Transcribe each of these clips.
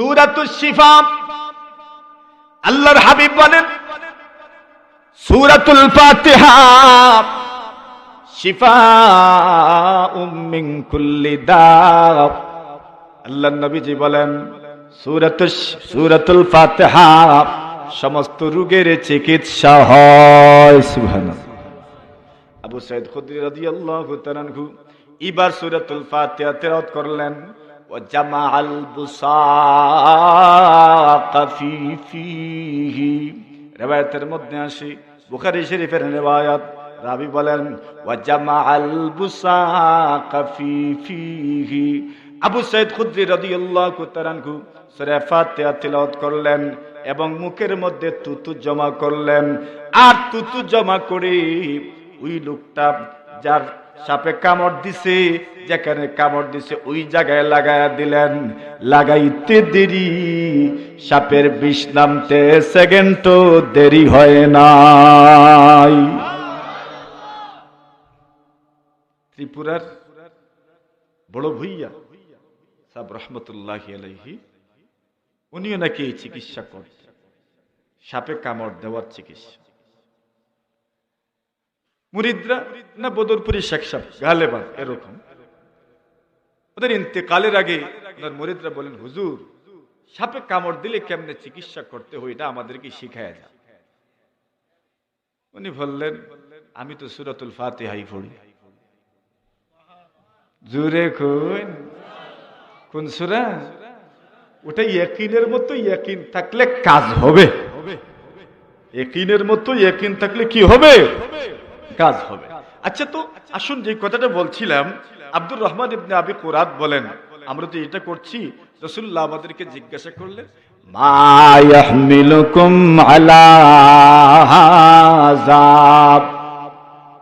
সুরাতুল শিফা। আল্লাহর হাবিব বলেন, সুরাতুল ফাতিহা। শিফা মিন কুল্লি দা আল্লাহ নবীজি বলেন সুরাতুল সুরাতুল ফাতিহা, সমস্ত রোগের চিকিৎসা হয়, সুবহানাল্লাহ। আবু সাইদ খুদরি রাদিয়াল্লাহু তাআলা এবার সূরাতুল ফাতিহা তেলাওয়াত করলেন। জামাআল বুসাকা ফি ফিহি riwayতের মধ্যে বুখারী শরীফের riwayat রাবি বলেন আবু সাইদ খুদরি করলেন এবং মুখের মধ্যে তুতু জমা করলেন। আর তুতু জমা করে ওই লোকটা, যার সাপে কামড় দিছে, যেখানে কামড় দিছে, ওই জায়গায় লাগায়া দিলেন। লাগাইতে দেরি, সাপের বিষ নামতে সেকেন্ডও দেরি হয় নাই। ত্রিপুরার বড় ভুইয়া, সাব রহমতুল্লাহ আলাইহি, উনিও নাকি এই চিকিৎসা করতেন। সাপে কামড় দেওয়ার চিকিৎসা। মুরিদরা না বদরপুরি শেখ সাহেব? গালেবান এরকম। ওদের ইন্তেকালের আগে ওনার মুরিদরা বলেন হুজুর সাপে কামড় দিলে কেমনে চিকিৎসা করতে হয়? এটা আমাদেরকে শিখায় যা। উনি বললেন আমি তো সুরাতুল ফাতিহাই পড়ি। জুরে কোন কোন সুরা? ওটা ইয়াকিনের মতো ইয়াকিন থাকলে কাজ হবে। ইয়াকিনের মতো ইয়াকিন থাকলে কি হবে। কাজ হবে। আচ্ছা তো আসুন যে কথাটা বলছিলাম, আব্দুর রহমান ইবনে আবি কুরাত বলেন, আমরা তো এটা করছি রসুল্লাহ আমাদেরকে জিজ্ঞাসা করলেন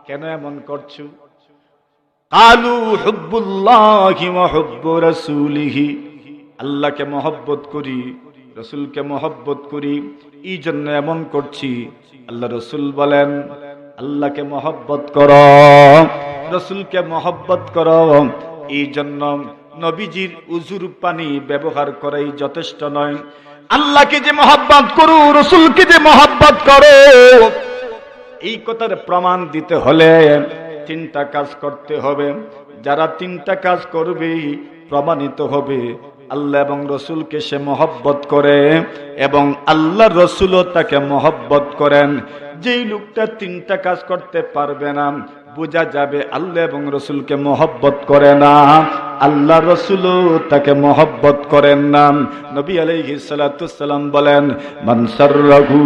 কেন এমন করছ? কালু হুব্বুল্লাহি ওয়া হুব্বু রাসূলিহি। আল্লাহকে মহব্বত করি, রসুলকে মহব্বত করি, এই জন্য এমন করছি। আল্লাহ রসুল বলেন আল্লাহকে মহব্বত কর, রসুলকে মহব্বত কর। এই জন্য নবীজির উজুর পানি ব্যবহার করাই যথেষ্ট নয়। আল্লাহকে যে মহব্বত করো, রসুলকে যে মহব্বত করো, এই কথার প্রমাণ দিতে হলে তিনটা কাজ করতে হবে। যারা তিনটা কাজ করবে, প্রমাণিত হবে আল্লাহ এবং রসুলকে সে মহব্বত করে এবং আল্লাহ রসুলও তাকে মহব্বত করেন। যেই লোকটা তিনটা কাজ করতে পারবে না বোঝা যাবে আল্লাহ এবং রসুলকে মহব্বত করে না। আল্লাহ রসুল তাকে মহব্বত করেন না। নবী আলাইহি সালাম বলেন মনসর রঘু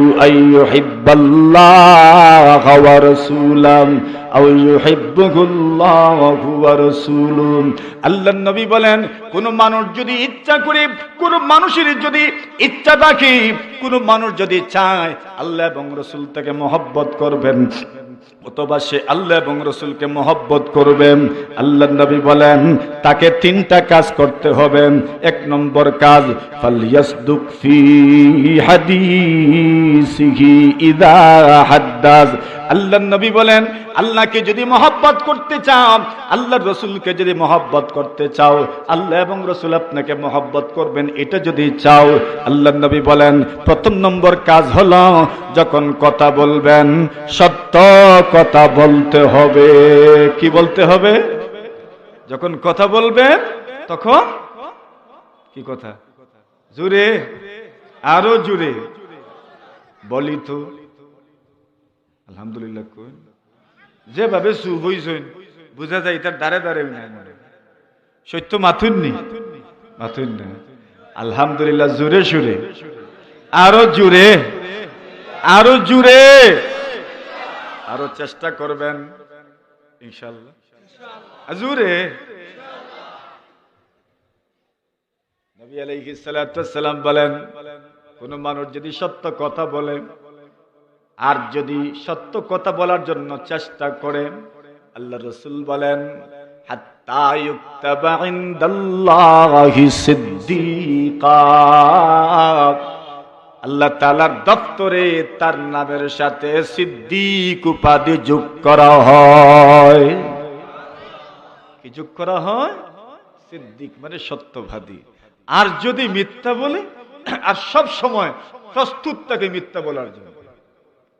আল্লাহর নবী বলেন, কোন মানুষ যদি ইচ্ছা করে, কোন মানুষের যদি ইচ্ছা থাকে, কোন মানুষ যদি চায়, আল্লাহ এবং রসুল তাকে মহব্বত করবেন। অথবা সে আল্লাহ এবং রসুলকে মহব্বত করবেন। আল্লাহ নবী বলেন, তাকে তিনটা কাজ করতে হবে। এক নম্বর কাজ ইদা হাদ্দাস। আল্লাহ নবী বলেন, আল্লাহকে যদি মহব্বত করতে চাও আল্লাহ রসুলকে যদি মহব্বত করতে চাও, আল্লাহ এবং রসুল আপনাকে মহব্বত করবেন, এটা যদি চাও আল্লাহ নবী বলেন, প্রথম নম্বর কাজ হলো যখন কথা বলবেন, সত্য কথা বলতে হবে। কি বলতে হবে? যখন কথা বলবেন, তখন কি কথা? জুড়ে আরও জুড়ে বলি তো। আলহামদুলিল্লাহ কোন যেভাবে সুব হইছেন, বুঝা যায় তার দাঁড়ে দাঁড়ে নাই মনে সত্য মাথুন নি মাথুন না আলহামদুলিল্লাহ, জুড়ে সুরে। আরও জুড়ে। আরও জুড়ে। আরও চেষ্টা করবেন, ইনশাল্লাহ। জুড়ে। নবী আলাইহিস সালাম বলেন, কোন মানুষ যদি সত্য কথা বলে আর যদি সত্য কথা বলার জন্য চেষ্টা করে আল্লাহ রসুল বলেন আল্লাহ তালার দপ্তরে তার নামের সাথে সিদ্দিক উপাধি যোগ করা হয়। কি যোগ করা হয়? সিদ্দিক মানে সত্যবাদী। আর যদি মিথ্যা বলে, আর সব সময় প্রস্তুত থাকে মিথ্যা বলার জন্য।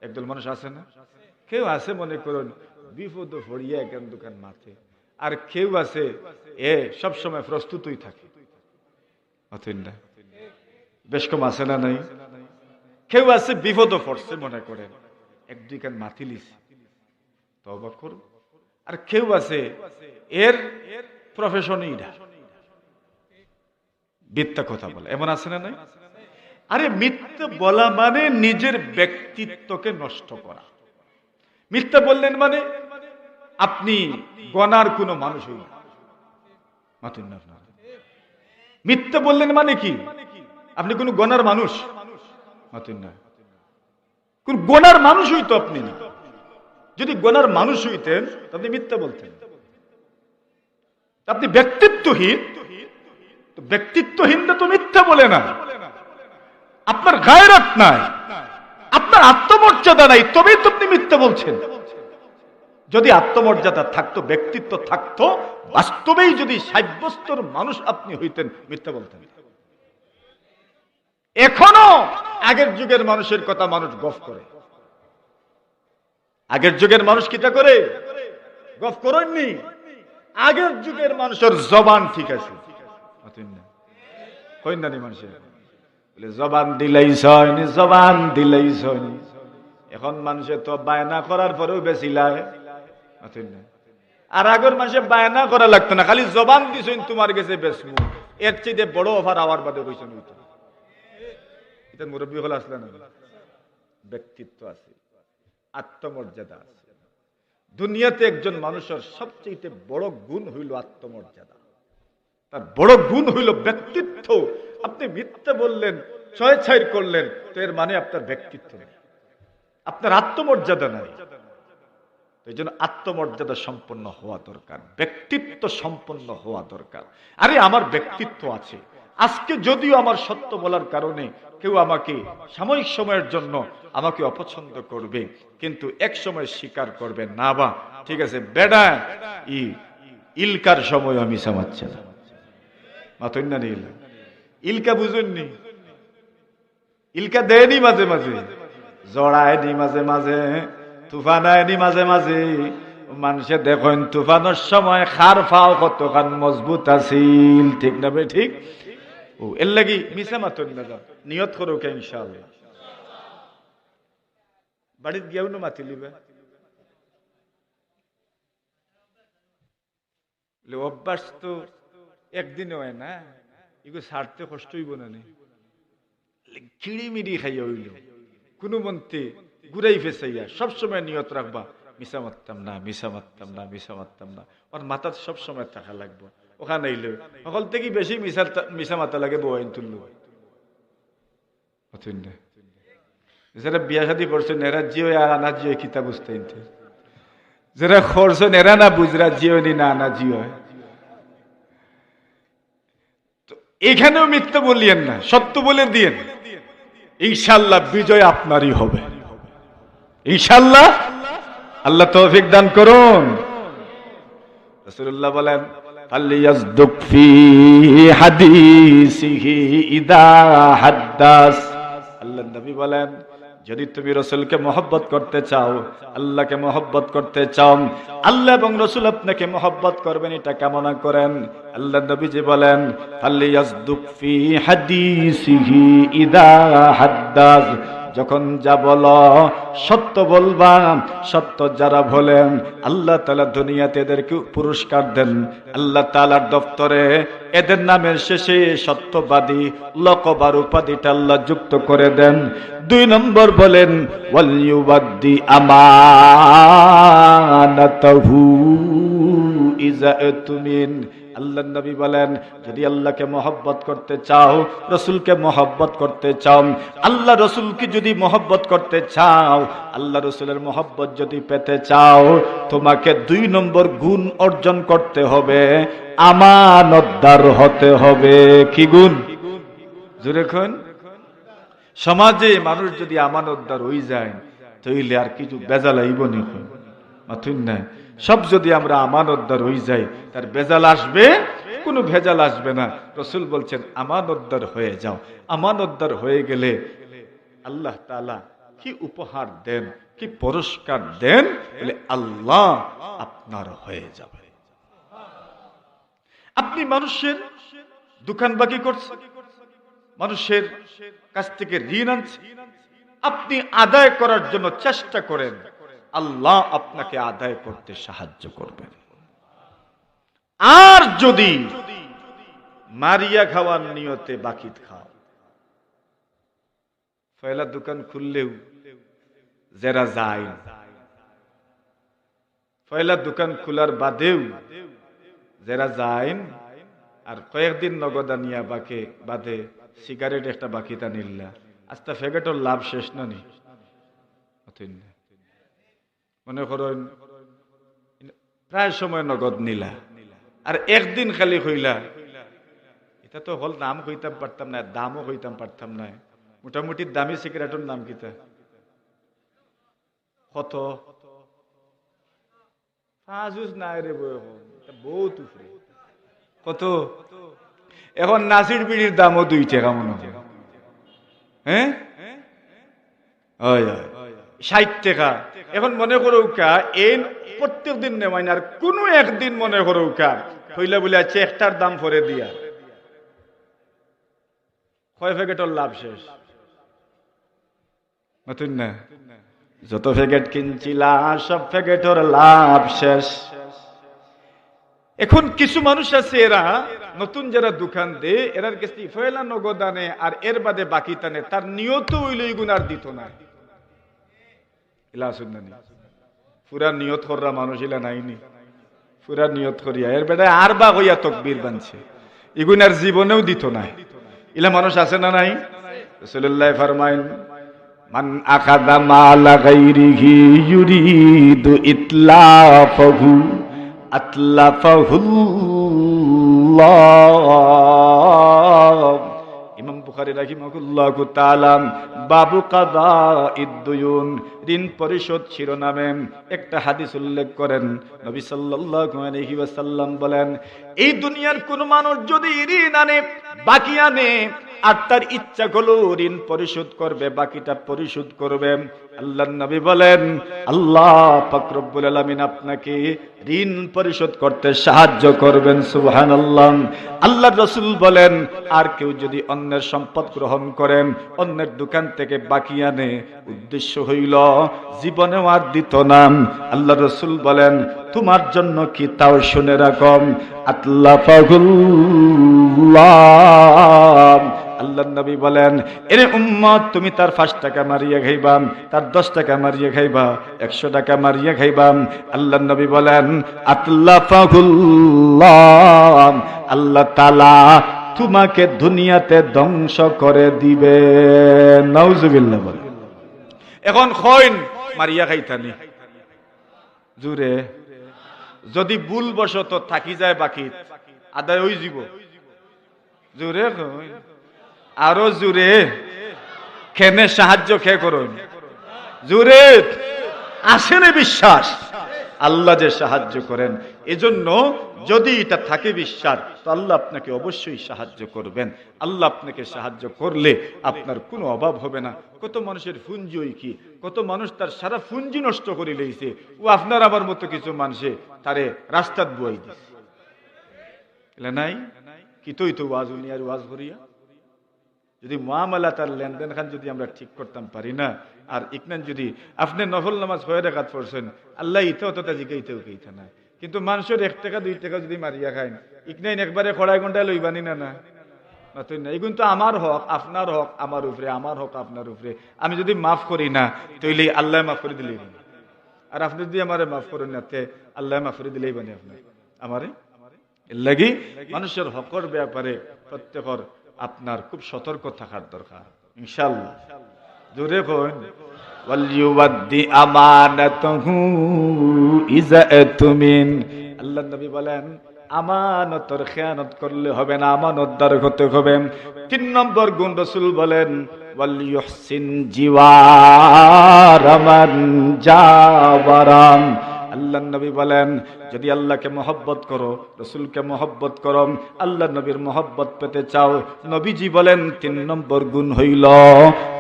একদল মানুষ আছে না? কেউ আছে মনে করুন, বিপদ ফড়িয়া এখান দোকান মাথে আর কেউ আছে, এ সব সময় প্রস্তুতই থাকে। না? বেশ কম আছে না নাই? কেউ আছে, বিপদ পড়ছে মনে করেন। এক দুই কান মাথি তবা করুন। আর কেউ আছে, এর প্রফেশনই এটা মিথ্যা কথা বলে। এমন আছে না নাই? আরে মিথ্যা বলা মানে নিজের ব্যক্তিত্বকে নষ্ট করা। মিথ্যা বললেন মানে আপনি গনার কোনো মানুষ হইল মাতুন না আপনার। মিথ্যা বললেন মানে কি? আপনি কোন গনার মানুষ? কোন গনার মানুষ হইতো আপনি না। যদি গনার মানুষ হইতেন আপনি মিথ্যা বলতেন। আপনি ব্যক্তিত্বহীন, তো ব্যক্তিত্বহীনটা তো মিথ্যা বলে না। আপনার গায়রাত নাই। আপনার আত্মমর্যাদা নাই। তবেই তো আপনি মিথ্যা বলছেন। যদি আত্মমর্যাদা থাকতো, ব্যক্তিত্ব থাকতো, বাস্তবেই যদি সাব্যস্তর মানুষ আপনি হইতেন, মিথ্যা বলতেন। এখনও আগের যুগের মানুষের কথা মানুষ গফ করে। আগের যুগের মানুষ কিটা করে? গফ করেননি। আগের যুগের মানুষের জবান ঠিক আছে। মানুষের। বলে, জবান দিলেই সয়নি জবান দিলেই সয়নি এখন মানুষের তো বায়না করার পরেও বেশি লাগে আর আগের মাসে বায়না করা লাগতো না, খালি জবান দিছেন, তোমার গেছে বেসমু এর চেয়ে বড় অফার আওয়ার বাদে কইছেন এটা মুরব্বী হল আসলে না? ব্যক্তিত্ব আছে, আত্মমর্যাদা আছে। দুনিয়াতে একজন মানুষের সবচেয়ে বড় গুণ হইল আত্মমর্যাদা। তার বড় গুণ হইল ব্যক্তিত্ব আপনি মিথ্যা বললেন ছয় ছয় করলেন, তো এর মানে আপনার ব্যক্তিত্ব নেই। আপনার আত্মমর্যাদা নাই। এই জন্য আত্মমর্যাদা সম্পন্ন হওয়া দরকার, ব্যক্তিত্ব সম্পন্ন হওয়া দরকার। আরে, আমার ব্যক্তিত্ব আছে। আজকে যদিও আমার সত্য বলার কারণে কেউ আমাকে সাময়িক সময়ের জন্য আমাকে অপছন্দ করবে, কিন্তু এক সময় স্বীকার করবে, না বা, ঠিক আছে, বেডা, ই, ইলকার সময় আমি সামাচ্ছে না। মাতই না নীল ইলকা বুঝুননি? ইলকা দেয়নি মাঝে মাঝে। জড়ায়নি মাঝে মাঝে তুফান আয়নি মাঝে মাঝে। মানুষে দেখেন, তুফানোর সময় খার ফাও কতখান মজবুত আছিল। ঠিক না বে ঠিক? ও, এর লাগি মিশা মাতন যাও। নিয়ত করো কে, ইনশাআল্লাহ। বাড়িত গিয়েও না মাতি লিবে অভ্যাস তো একদিনে হয় না। এগুলো ছাড়তে কষ্ট হইব না। খিড়িমিড়ি খাইয়া হইল। কোনো মন্ত্রী ঘুরাই ফেসাইয়া সবসময় নিয়ত রাখবা মিশা মারতাম না মিশা মারতাম না মিশা মারতাম না। ওর মাথার সবসময় থাকা লাগবো। ওখানে আইলে সকল থেকে বেশি মিশা মিশা মাথা লাগে বইন তুললো। যারা বিয়া শাদি করছেন এরা জিও আর আনা জিও কিতা বুঝতে যারা খরছেন এরা না বুঝরা জিও নি, না আনা জিও এখানেও মিথ্যা বলিয়েন না, সত্য বলে দিয়েন। ইনশাল্লাহ বিজয় আপনারই হবে। ইনশাল্লাহ আল্লাহ তৌফিক দান করুন। রাসূলুল্লাহ বলেন আল্লাহ নবী বলেন যদি তুমি রসুলকে মহব্বত করতে চাও, আল্লাহকে মহব্বত করতে চাও, আল্লাহ এবং রসুল আপনাকে মহব্বত করবেন, এটা কামনা করেন। আল্লাহ নবীজি বলেন, ফালিয়াসদুক যখন যা বল, সত্য বলবা সত্য যারা বলেন, আল্লাহ তালা দুনিয়াতে এদেরকে পুরস্কার দেন। আল্লাহ তালার দপ্তরে এদের নামের শেষে সত্যবাদী, লকবার উপাধিটা আল্লাহ যুক্ত করে দেন। দুই নম্বর বলেন ওয়ালিউবাদ্দি আমানাতাহু ইজা তুমিন আল্লাহ নবী বলেন, যদি আল্লাহকে মহব্বত করতে চাও, রসুলকে মহব্বত করতে চাও, আল্লাহ রসুলকে যদি মহব্বত করতে চাও, আল্লাহ রসুলের মহব্বত যদি পেতে চাও, তোমাকে দুই নম্বর গুণ অর্জন করতে হবে, আমানতদার হতে হবে। কি গুণ? জুড়ে খুন সমাজে মানুষ যদি আমানতদার হয়ে যায়, তাইলে আর কিছু বেজাল আইব নি মাথুন না সব যদি আমরা আমানতদার হয়ে যাই, তার বেজাল আসবে? কোনো ভেজাল আসবে না। রসুল বলছেন, আমানতদার হয়ে যাও। আমানতদার হয়ে গেলে আল্লাহ তাআলা কি উপহার দেন, কি পুরস্কার দেন? বলে, আল্লাহ আপনার হয়ে যাবে। আপনি মানুষের দোকান বাকি করছেন, মানুষের কাছ থেকে ঋণ আনছেন। আপনি আদায় করার জন্য চেষ্টা করেন। আল্লাহ আপনাকে আদায় করতে সাহায্য করবেন। আর যদি মারিয়া খাওয়ার নিয়তে বাকি খাও পয়লা দোকান খুললেও যারা যায় পয়লা দোকান খোলার বাদেও যারা যায় আর কয়েকদিন নগদ আনিয়া বাকে বাদে সিগারেট একটা বাকিটা নিল্লা। আস্তা ফেগেটর লাভ শেষ নি না। মনে করেন প্রায় সময় নগদ নিলা। আর একদিন খালি হইলা। এটা তো হল নাম কইতাম পারতাম না দামও কইতাম পারতাম না। মোটামুটি দামি সিগারেটের নাম কিতা? কত? ফাজুস নাই রে বই বহুত উপরে। কত? এখন নাসির বিড়ির দামও দুই টাকা মনে হয়, হয়। ষাট টাকা। এখন মনে করো কা এই প্রত্যেক দিন নেওয়াই না, আর কোনো একদিন মনে করো কা হইলে বলে আছে একটার দাম পরে দিয়া। কয় প্যাকেটর লাভ শেষ? নতুন না? যত প্যাকেট কিনছিলা সব প্যাকেটর লাভ শেষ। এখন কিছু মানুষ আছে এরা, নতুন যারা দোকান দে, এরার কাছে ফয়লা নগদ আনে, আর এর বাদে বাকি টানে। তার নিয়ত হইল এগুন আর দিত না। ইলা শুননি পুরা নিয়ত কররা মানুষ ইলা নাইনি। পুরা নিয়ত করিয়া। বা হইয়া তকবীর বানছে। এগুন আর জীবনেও দিত না ইলা মানুষ আছে না নাই? রসুল্লাহ ফরমাইন মান আখাদা মালা গাইরিহি ইউরিদু ইতলাফহু আতলাফাহুল্লাহ। ইমাম বুখারী তালাম বাবু কাদা ইদ্দুয়ুন, ঋণ পরিশোধ শিরোনামে একটা হাদিস উল্লেখ করেন। নবী বলেন, এই দুনিয়ার কোন মানুষ যদি ঋণ আনে, বাকি আনে আর তার ইচ্ছা হলো ঋণ পরিশোধ করবে, বাকিটা পরিশোধ করবে। আল্লাহ নবী বলেন, আল্লাহ পাকরব্বুল আলমিন আপনাকে ঋণ পরিশোধ করতে সাহায্য করবেন সুবহান আল্লাহ আল্লাহ রসুল বলেন, আর কেউ যদি অন্যের সম্পদ গ্রহণ করেন, অন্যের দোকান থেকে বাকি আনে। উদ্দেশ্য হইল, জীবনেও আর দিত না। আল্লাহ রসুল বলেন তোমার জন্য কি তাও শুনে রাখম? আল্লাহ নবী বলেন, এরে উম্মত, তুমি তার পাঁচ টাকা মারিয়ে খাইবাম তার দশ টাকা মারিয়ে খাইবা, একশো টাকা মারিয়ে খাইবাম আল্লাহ নবী বলেন আল্লাহ আল্লাহ তালা তোমাকে দুনিয়াতে ধ্বংস করে দিবে। নাউজুবিল্লাহ বলে এখন খৈন মারিয়া খাইতানি। জুরে যদি ভুল বশত থাকি যায় বাকি, আদায় ওই জীব জোরে আরও জোরে খেনে সাহায্য খে করুন? জোরে। আসেনে বিশ্বাস? আল্লাহ যে সাহায্য করেন এজন্য যদি এটা থাকে বিশ্বাস, তো আল্লাহ আপনাকে অবশ্যই সাহায্য করবেন। আল্লাহ আপনাকে সাহায্য করলে আপনার কোনো অভাব হবে না। কত মানুষের ফুঞ্জি ওই কি? কত মানুষ তার সারা ফুঞ্জি নষ্ট করে লইছে। ও আপনার আবার মতো কিছু মানুষে তারে রাস্তাত বই দিছে। নাই? কি তুই তো ওয়াজ উনি আর ওয়াজ করিয়া যদি মহামালা তার লেনদেন খান যদি আমরা ঠিক করতাম পারি না। আর ইকনান যদি আপনি নফল নামাজ হয়ে রেখাত পড়ছেন, আল্লাহ ইতেও তো তা জিকাইতেও কেইতে না কিন্তু মানুষের এক টাকা, দুই টাকা যদি মারিয়া খাইন, ইকনাইন একবারে খড়াই ঘন্টায় লইবানি না না? না এগুলো তো আমার হক, আপনার হক, আমার উপরে, আমার হক, আপনার উপরে। আমি যদি মাফ করি না তৈলে আল্লাহ মাফ করে দিলেই আর আপনি যদি আমারে মাফ করেন না, তে আল্লাহ মাফ করে দিলেই বানি আপনার। আমারে? লাগি মানুষের হকর ব্যাপারে প্রত্যেকর আপনার খুব সতর্ক থাকার দরকার। ইনশাল্লাহ জোরে আল্লাহ নবী বলেন, আমানতর খেয়ানত করলে হবে না আমানতদার হতে হবে। তিন নম্বর গুণ রসুল বলেন, ওয়ালিউহসিন জিওয়ার মান জাওয়ারাম আল্লাহ নবী বলেন, যদি আল্লাহকে মহব্বত করো, রসুলকে মহব্বত করো আল্লাহ নবীর মহব্বত পেতে চাও, নবীজি বলেন, তিন নম্বর গুণ হইল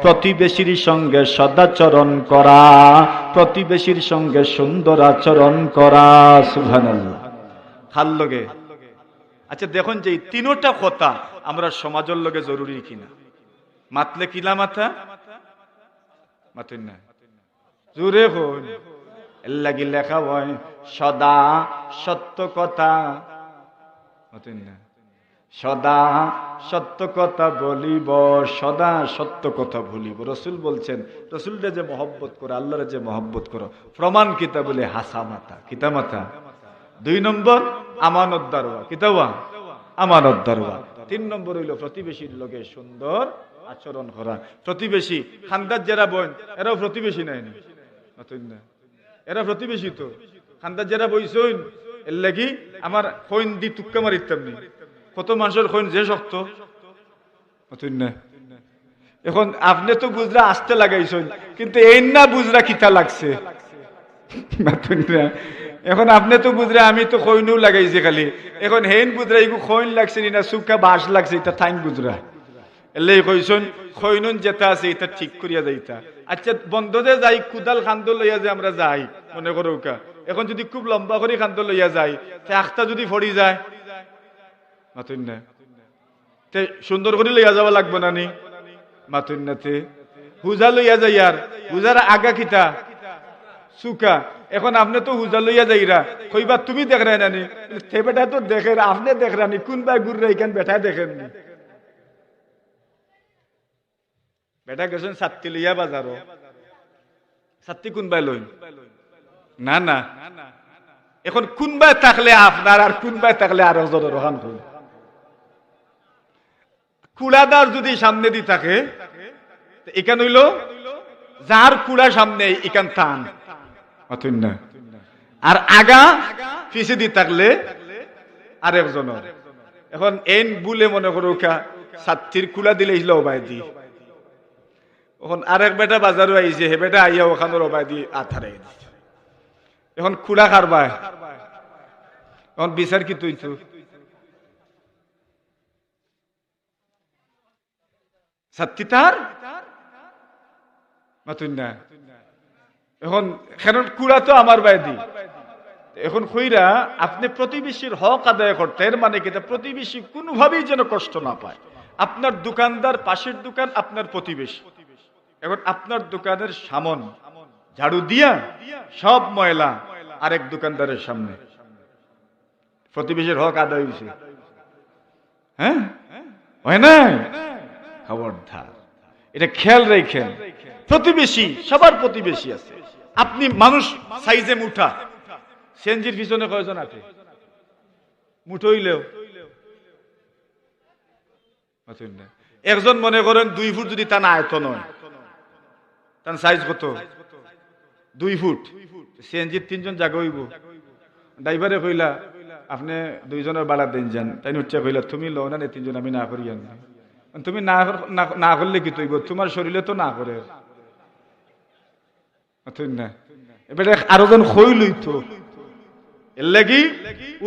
প্রতিবেশীর সঙ্গে সদাচরণ করা, প্রতিবেশীর সঙ্গে সুন্দর আচরণ করা ভালো লগে। আচ্ছা দেখুন যে তিনোটা কথা আমরা সমাজের লগে জরুরি কিনা। মাতলে কিলা মাথা? মাতুন না। জোরে হন। লাগি লেখা হয় সদা সত্য কথা। সদা সত্য কথা বলিব, সদা সত্য কথা বলিব। রসুল বলছেন, রসুলরে যে মহব্বত করো, আল্লাহরে যে মহব্বত করো, প্রমাণ কিতা বলে হাসা মাথা কিতা মাথা দুই নম্বর, আমানত দারোয়া কিতাবা আমানত দারোয়া। তিন নম্বর হইল প্রতিবেশীর লোকে সুন্দর আচরণ করা। প্রতিবেশী খান্দার যারা বোন এরাও প্রতিবেশী নাই নতুন না। এরা প্রতিবেশী তো খান্দার যারা বইছইন এর লাগি আমার খৈন দি তুক্কা মারিতাম নি। কত মানুষের খৈন যে শক্ত। এখন আপনি তো বুঝরা আসতে লাগাইছেন, কিন্তু এই না বুঝরা কিতা লাগছে? এখন আপনি তো বুঝরে আমি তো খৈনও লাগাইছি খালি। এখন হেন বুঝরা এগু খৈন লাগছে নি সুকা বাস লাগছে, এটা থাইন বুঝরা এলে কইছন খৈনুন যেটা আছে এটা ঠিক করিয়া যাইতা আচ্ছা বন্ধ যে যাই, কুদাল খান্দ লইয়া যে আমরা যাই, মনে করো কা এখন যদি খুব লম্বা করে খান্দ লইয়া যাই, তে আখটা যদি ফড়ি যায় মাতুন না তে সুন্দর করে লইয়া যাওয়া লাগবে না নি? মাতুন না তে। হুজা লইয়া যাই আর, হুজার আগা কিতা? সুকা। এখন আপনি তো হুজা লইয়া যাইরা, কইবা তুমি দেখ রে নানি? বেটা তো দেখে আপনি দেখ রানি কোন বাই গুর রে এখান বেটা দেখেন নি বেটা গেছেন সাত্তি লইয়া বাজারও সাত্তি কোনবাই লই না না। এখন কোনবাই থাকলে আপনার আর কোনবাই থাকলে আর একজনের রহান কই কুড়াদার যদি সামনে দি থাকে এখান হইল যার কুড়া সামনে এখান থান অথুন আর আগা পিছে দি থাকলে আর একজনের এখন এন বুলে মনে করো সাত্তির কুলা দিলে ইসলো বাই দি। এখন আরেক বেটা বাজারও আইছে হে বেটা আইয়া ওখানে রবাই দি আথারে এখন খুলা খারবায় এখন বিচার কি তুই তো সত্যি তার এখন কেন কুড়া তো আমার বাইদি এখন কইরা আপনি প্রতিবেশীর হক আদায় করতে এর মানে কি প্রতিবেশী কোনোভাবেই যেন কষ্ট না পায় আপনার দোকানদার পাশের দোকান আপনার প্রতিবেশী এখন আপনার দোকানের সামন, ঝাড়ু দিয়া সব ময়লা আরেক দোকানদারের সামনে। প্রতিবেশীর হক আদায় হয়েছে। হ্যাঁ? হয় না খবরদার। এটা খেয়াল রেখেন। প্রতিবেশী, সবার প্রতিবেশী আছে। আপনি মানুষ সাইজে মুঠা। সেনজির পিছনে কয়জন আছে? মুঠো হইলেও। একজন মনে করেন দুই ফুট যদি তা না আয়তন হয় তার সাইজ কত? দুই ফুট। সিএনজির তিনজন জাগা হইব। ড্রাইভারে কইলা, আপনি দুইজনের বাড়া দিন যান। তাই উচ্চা কইলা, তুমি লও না তিনজন, আমি না করি তুমি না করলে কি তৈব? তোমার শরীরে তো না করে। এবারে আরও জন তো এর লাগি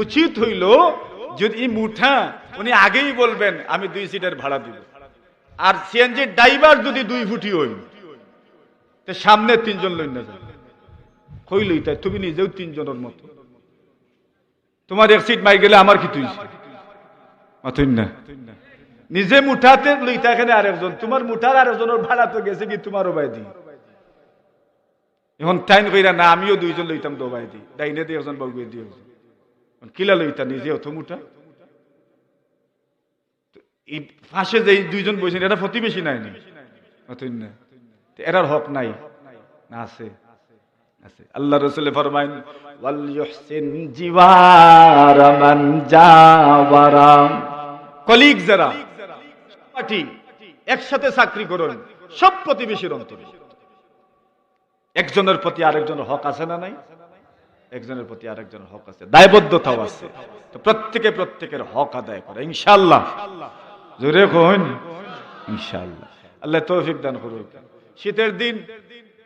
উচিত হইল, যদি মুঠা, উনি আগেই বলবেন, আমি দুই সিটের ভাড়া দিব। আর সিএনজি ড্রাইভার যদি দুই ফুটি হই সামনে তিনজন লই না যাবে কইলই তাই তুমি নিজেও তিনজনের মতো। তোমার এক সিট মাই গেলে আমার কি তুই? না। নিজে মুঠাতে লইতা এখানে আরেকজন, তোমার মুঠার আরেকজনের ভাড়া তো গেছে কি তোমারও বাই দি। এখন টাইম কইরা, না, আমিও দুইজন লইতাম তো বাই দি। ডাইনে দিয়ে একজন বগুয়ে দিয়ে কিলা লইতা, নিজে অত মুঠা? এই পাশে যে দুইজন বইছেন এটা প্রতিবেশী নাই নি। এরার হক নাই। না আছে। আল্লাহ রসুল ফরমাইন কলিগ যারা পার্টি একসাথে চাকরি করুন, সব প্রতিবেশীর অন্তরে। একজনের প্রতি আরেকজনের হক আছে না নাই? একজনের প্রতি আরেকজনের হক আছে। দায়বদ্ধতাও আছে। তো প্রত্যেকে প্রত্যেকের হক আদায় করে। ইনশাল্লাহ জোরে কোন ইনশাল্লাহ আল্লাহ তৌফিক দান করুক। শীতের দিন,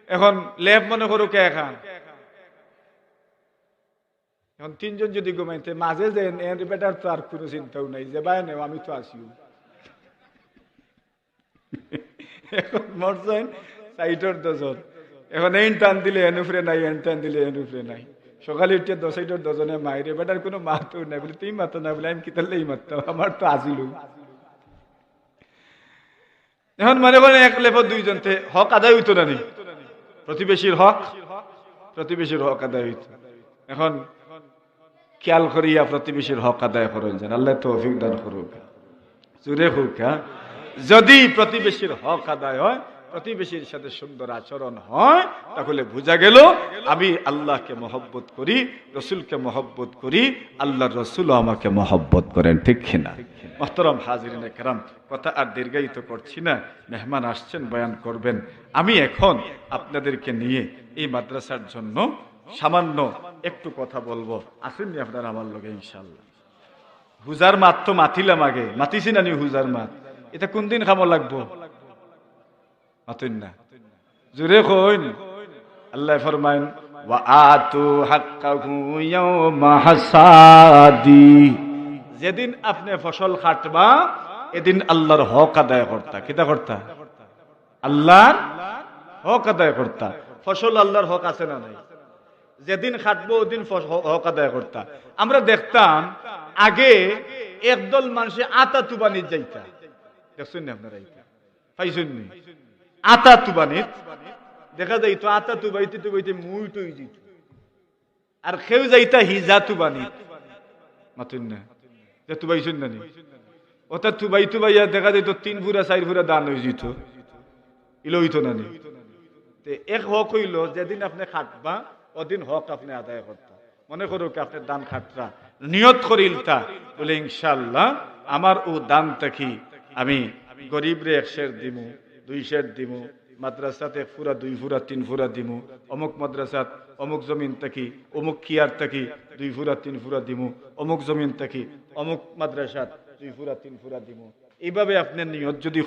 এখন লেপ মনে করুক এখান এখন তিনজন যদি ঘুমাইতে, মাঝে এর বেটার তো আর কোনো চিন্তাও নাই, যে ভাই নেও, আমি তো আসিও দজন এখন দিলে নাই, এন টান দিলে এনুফরে নাই। কোনো নাই তুই এই আমার তো আসিল এখন মনে করেন এক লেপর দুইজন হক আদায় হইতো না প্রতিবেশীর হক? প্রতিবেশীর হক আদায় হইতো। এখন খেয়াল করিয়া প্রতিবেশীর হক আদায় করেন যেন। আল্লাহ তো অভিজ্ঞান করুক। জুড়ে হোক হ্যাঁ? যদি প্রতিবেশীর হক আদায় হয়, প্রতিবেশীর সাথে সুন্দর আচরণ হয়, তাহলে বোঝা গেল আমি আল্লাহকে মহব্বত করি, রসুলকে মহব্বত করি আল্লাহ রসুলও আমাকে মহব্বত করেন, ঠিক কিনা? মহতরম হাজিরিন কেরাম, কথা আর দীর্ঘায়িত করছি না, মেহমান আসছেন, বয়ান করবেন। আমি এখন আপনাদেরকে নিয়ে এই মাদ্রাসার জন্য সামান্য একটু কথা বলব। আসেননি আপনার আমার লোকে ইনশাল্লাহ হুজার মাত তো মাতিলাম আগে। মাতিছি না নি হুজার মাত? এটা কোন দিন খামো লাগবো? মাতুন না। জুড়ে কইন। আল্লাহ ফরমাইন ওয়া আতু হাক্কাহু ইয়াওমা হাসাদি। যেদিন আপনি ফসল কাটবা এদিন আল্লাহর হক আদায় করতা। কিতা করতা? আল্লাহর হক আদায় করতা। ফসল আল্লাহর হক আছে না নাই? যেদিন খাটবো, ওদিন হক আদায় করতা। আমরা দেখতাম, আগে একদল মানুষে আতা তুবানিত যাইতা। দেখছেন না আপনারা পাইছেন আতা তুবানিত। দেখা যাইতো আতা তুবাইতে তুবাইতে মুই টই যেত আর কেউ যাইতা, হিজা তুবানিত। মাতুন না? যে তুবাইছেন না? নি ওটা তুবাই তুবাইয়া দেখা যাইতো তিন ফুরা চার ফুরা দান হয়ে যেত। ইলো হইতো না নি? তে এক হক হইল, যেদিন আপনি খাটবা, ওদিন হক আপনি আদায় করতা। মনে করুক আপনি দান খাটরা। নিয়ত করিলতা বলে ইনশাল্লাহ আমার ও দান থাকি আমি গরিবরে এক শের দিমু, দুই শের দিমু মাদ্রাসাতে ফুরা দুই ফুরা, তিন ফুরা দিমু। অমুক মাদ্রাসাত অমুক জমিন থাকি, অমুক খিয়ার থাকি, দুই ফুরা, তিন ফুরা দিমু। অমুক জমিন থাকি, অমুক মাদ্রাসাত দুই ফুরা, তিন ফুরা দিমু। এইভাবে আপনার নিয়ত যদি